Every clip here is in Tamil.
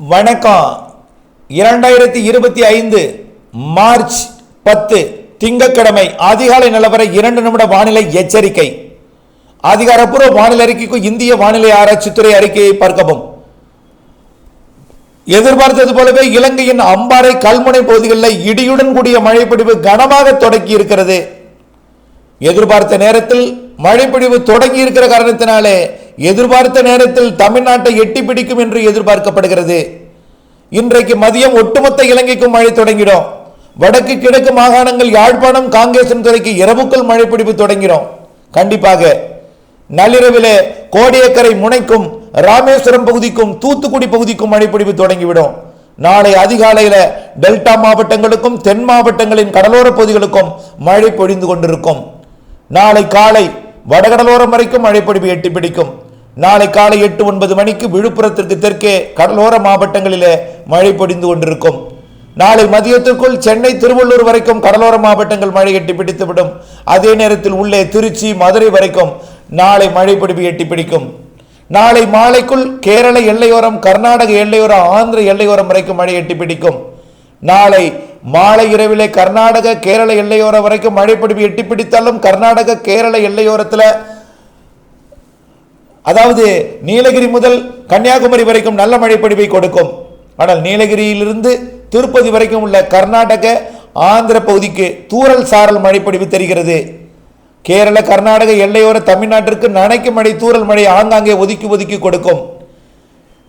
வணக்கம். இரண்டாயிரத்தி இருபத்தி ஐந்து மார்ச் பத்து திங்கட்கிழமை அதிகாலை நிலவர இரண்டு நிமிட வானிலை எச்சரிக்கை. அதிகாரப்பூர்வ வானிலை அறிக்கைக்கு இந்திய வானிலை ஆராய்ச்சித்துறை அறிக்கையை பார்க்கவும். எதிர்பார்த்தது போலவே இலங்கையின் அம்பாறை கல்முனை பகுதிகளில் இடியுடன் கூடிய மழைப்பிடிவு கனமாக தொடங்கி இருக்கிறது எதிர்பார்த்த நேரத்தில் மழைப்பிடிவு தொடங்கி இருக்கிற காரணத்தினாலே எதிர்பார்த்த நேரத்தில் தமிழ்நாட்டை எட்டி பிடிக்கும் என்று எதிர்பார்க்கப்படுகிறது. இன்றைக்கு மதியம் ஒட்டுமொத்த இலங்கைக்கும் மழை தொடங்கிடும். வடக்கு கிழக்கு மாகாணங்கள் யாழ்ப்பாணம் காங்கேசன் துறைக்கு இரவுக்குள் மழைப்பிடிப்பு தொடங்கிடும். கண்டிப்பாக நள்ளிரவிலே கோடியக்கரை முனைக்கும் ராமேஸ்வரம் பகுதிக்கும் தூத்துக்குடி பகுதிக்கும் மழைப்பிடிப்பு தொடங்கிவிடும். நாளை அதிகாலையில் டெல்டா மாவட்டங்களுக்கும் தென் மாவட்டங்களின் கடலோர பகுதிகளுக்கும் மழை பொழிந்து கொண்டிருக்கும். நாளை காலை வடகடலோரம் வரைக்கும் மழைப்பொழிவு எட்டி பிடிக்கும். நாளை காலை எட்டு ஒன்பது மணிக்கு விழுப்புரத்திற்கு தெற்கே கடலோர மாவட்டங்களிலே மழை பொடிந்து கொண்டிருக்கும். நாளை மதியத்திற்குள் சென்னை திருவள்ளூர் வரைக்கும் கடலோர மாவட்டங்கள் மழை எட்டி பிடித்துவிடும். அதே நேரத்தில் உள்ளே திருச்சி மதுரை வரைக்கும் நாளை மழை பிடிப்பு எட்டி பிடிக்கும். நாளை மாலைக்குள் கேரள எல்லையோரம் கர்நாடக எல்லையோரம் ஆந்திர எல்லையோரம் வரைக்கும் மழை எட்டி பிடிக்கும். நாளை மாலை இரவிலே கர்நாடக கேரள எல்லையோரம் வரைக்கும் மழைப்பிடிப்பு எட்டி பிடித்தாலும் கர்நாடக கேரள எல்லையோரத்தில் அதாவது நீலகிரி முதல் கன்னியாகுமரி வரைக்கும் நல்ல மழைப்பொழிவை கொடுக்கும். ஆனால் நீலகிரியிலிருந்து திருப்பதி வரைக்கும் உள்ள கர்நாடக ஆந்திர பகுதிக்கு தூரல் சாரல் மழைப்பொழிவு தெரிகிறது. கேரள கர்நாடக எல்லையோர தமிழ்நாட்டிற்கு நனைக்கு மழை தூரல் மழை ஆங்காங்கே ஒதுக்கி ஒதுக்கி கொடுக்கும்.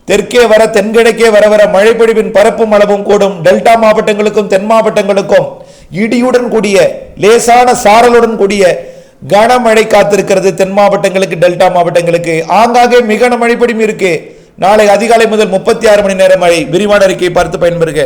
தெற்கே வர தென்கிழக்கே வர வர மழைப்பொழிவின் பரப்பும் அளவும் கூடும். டெல்டா மாவட்டங்களுக்கும் தென் மாவட்டங்களுக்கும் இடியுடன் கூடிய லேசான சாரலுடன் கூடிய கனமழை காத்திருக்கிறது. தென் மாவட்டங்களுக்கு டெல்டா மாவட்டங்களுக்கு. ஆங்காங்கே மிக மழைப்பொழிவு இருக்கு. நாளை அதிகாலை முதல் முப்பத்தி ஆறு மணி நேரம் மழை. விரிவான அறிக்கையை பார்த்து பயன்பெறுக.